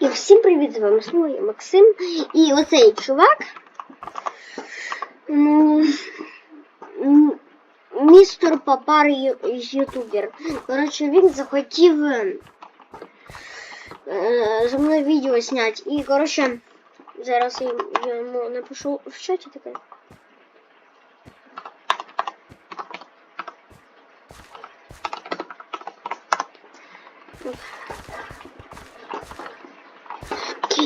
І всім привіт, з вами знову я Максим. І оцей чувак. Ну, м, містер Папар ю- ютубер. Коротше, він захотів е, е, за мною відео зняти. І, коротше, зараз я я йому напишу в чаті таке.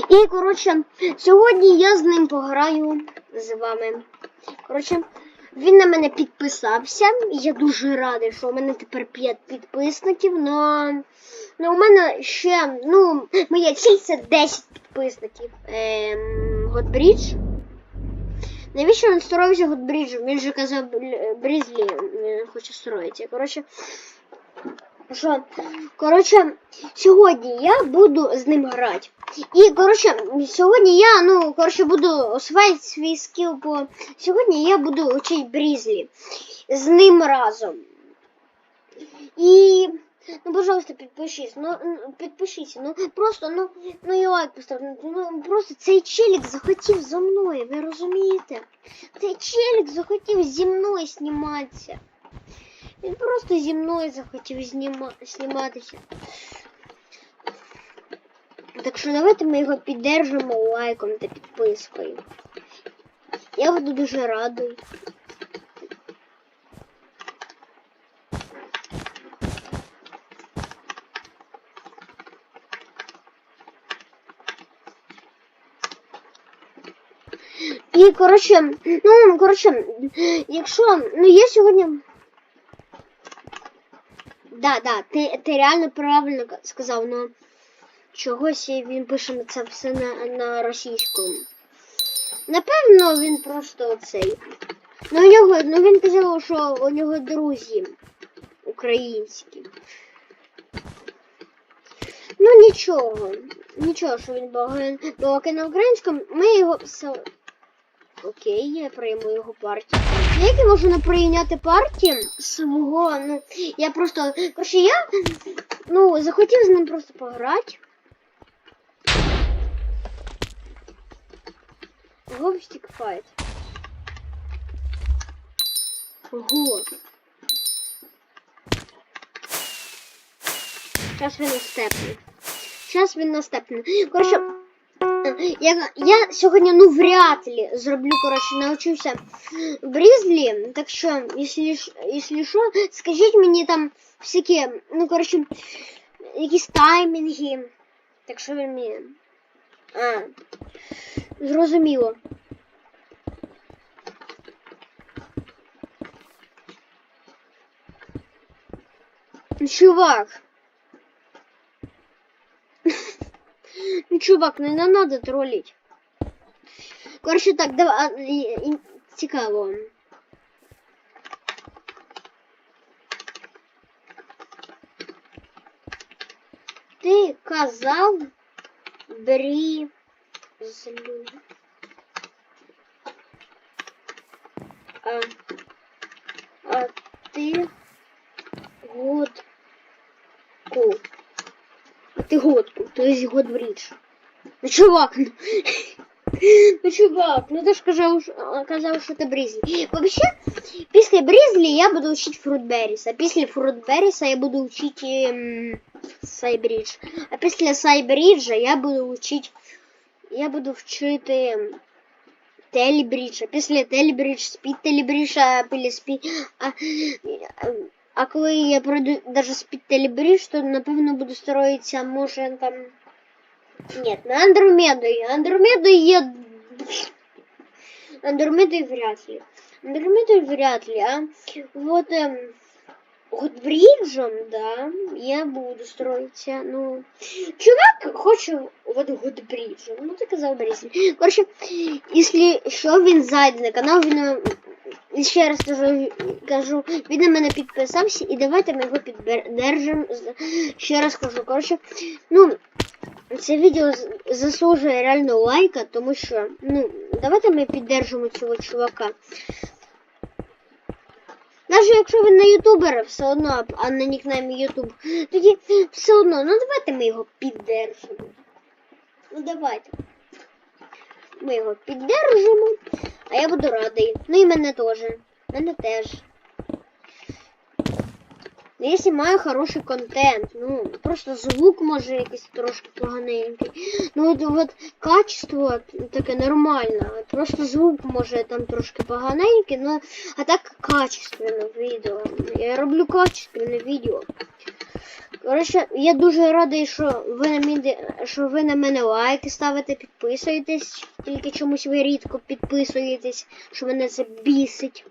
І, коротше, сьогодні я з ним пограю з вами. Коротше, він на мене підписався. Я дуже радий, що у мене тепер 5 підписників, но, но у мене ще, ну, моя ціль це 10 підписників. Ем, Годбрідж. Навіщо він строївся Годбріджем? Він же казав Брізлі е, хоче строїтися. Коротше, що, коротше, сьогодні я буду з ним грати. І, коротше, сьогодні я, ну, коротше, буду освоїти свій скіл, бо сьогодні я буду вчити Брізлі з ним разом. І, ну, пожалуйста, підпишись, ну, підпишіться, ну, просто, ну, ну, і лайк поставте, ну, просто цей челік захотів зі мною, ви розумієте? Цей челік захотів зі мною зніматися. Він просто зі мною захотів зніма... зніматися. Так що давайте ми його піддержимо лайком та підпискою. Я буду дуже радий. І, коротше, ну, коротше, якщо, ну, я сьогодні... Да, да, ти, ти реально правильно сказав, но чогось він пише це все на, на російському. Напевно, він просто оцей. Ну, у нього, ну він казав, що у нього друзі українські. Ну нічого. Нічого, що він балакає на українському, ми його все. Окей, я прийму його партію. Як я можу не прийняти партію свого, ну, я просто. Короче, я ну, захотів з ним просто пограти. Говстик файт. Ого. Зараз він настепне. Зараз він настепне. Коротше, я, я сьогодні ну вряд ли зроблю, коротше, навчуся Брізлі. Так що, якщо, ж- якщо що, скажіть мені там всякі, ну, коротше, якісь таймінги. Так що ви мені. А, зрозуміло. Чувак. Ну, чувак, не, не надо троллить. Короче, так, давай. а, і- і- Цікаво. Ти казав брі злю. А, а ти А ти годку, то есть год бридж. Ну, чувак, ну, ну чувак, ну ти ж казав, казав, що ти Брізлі. Вообще, після Брізлі я буду вчити а після Фрутберріса я буду вчити ем, Сайбридж. А після Сайбриджа я буду вчити, я буду вчити ем, Телебридж, а після Телебридж, Спід Телебридж, а після Спід... А, а, а коли я пройду даже Спід Телебридж, то напевно буду строїтися, може там... Нет, на Андромеду. Андромеду я... Андромеду вряд ли. Андромеду вряд ли, а вот эм, Годбриджем, да, я буду строиться, ну... Чувак хоче вот Годбриджем, ну ти казав Брізлі. Короче, якщо що, він зайде на канал, він... Ще раз кажу, він на мене підписався і давайте ми його піддержимо. Ще раз кажу, коротше, ну, це відео заслужує реально лайка, тому що, ну, давайте ми піддержимо цього чувака. Навіть якщо він на ютубера все одно, а не нікнейм Ютуб, тоді все одно, ну давайте ми його піддержимо. Ну давайте. Ми його піддержимо, а я буду радий. Ну і мене теж. Мене теж. Ну, Якщо маю хороший контент, ну просто звук може якийсь трошки поганенький. Ну от, от качество таке нормальне. Просто звук може там трошки поганенький, ну а так качественне відео. Я роблю качественне відео. Коротше, я дуже радий, що ви на мене, що ви на мене лайки ставите, підписуєтесь. Тільки чомусь ви рідко підписуєтесь, що мене це бісить.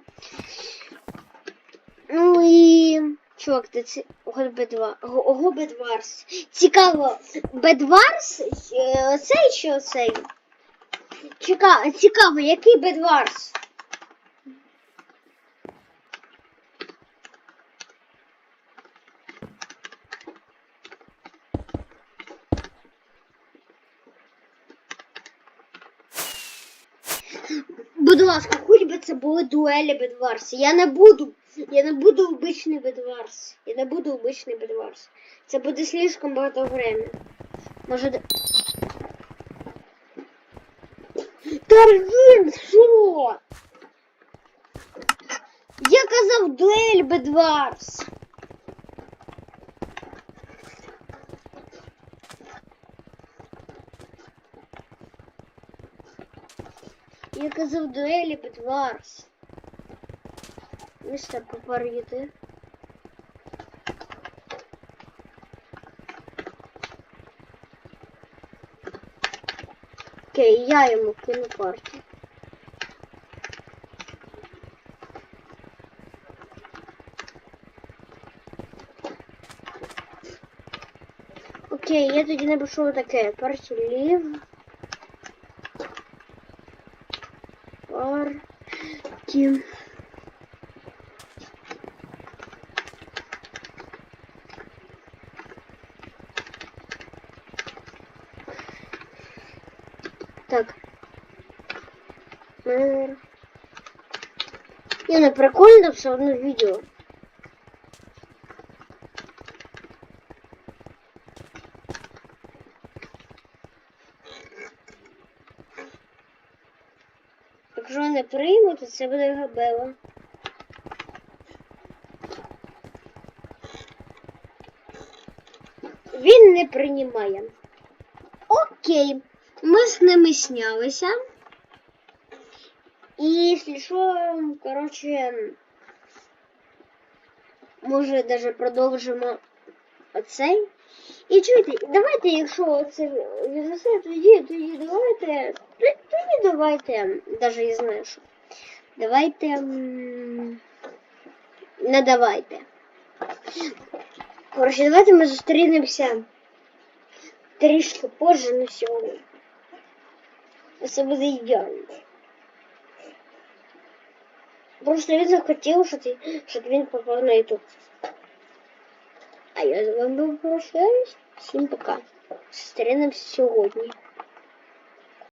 Ну і. Чувак, ти ці... Ого, Бедва... Ого, ого, Бедварс. Цікаво, Бедварс е, оцей чи оцей? Цікаво, який Бедварс? Ласка, хоч би це були дуелі Бедварс. Я не буду. Я не буду обичний Бедварс. Я не буду обичний Бедварс. Це буде слишком багато времени. Може. Там він що? Я казав дуель Бедварс. Я казав дуелі Бедварс. Містер попарити. Окей, я йому кину партію. Окей, я тоді напишу таке. Партію лів. Партію. Так. Мер. Не, ну прикольно все одно відео. Якщо не прийму, то це буде габела. Він не приймає. Окей. Ми з ними снялися. І що, коротше, може даже продовжимо оцей. І чуєте, давайте, якщо це відосе, тоді, тоді давайте, тоді давайте, даже я знаю, що. Давайте. м, Не давайте. Коротше, давайте ми зустрінемося трішки позже на сьогодні. Це буде ідеально. Просто він захотів, щоб, ти- щоб він попав на YouTube. А я з вами прощаюсь. Всім пока. Зустрінемось сьогодні.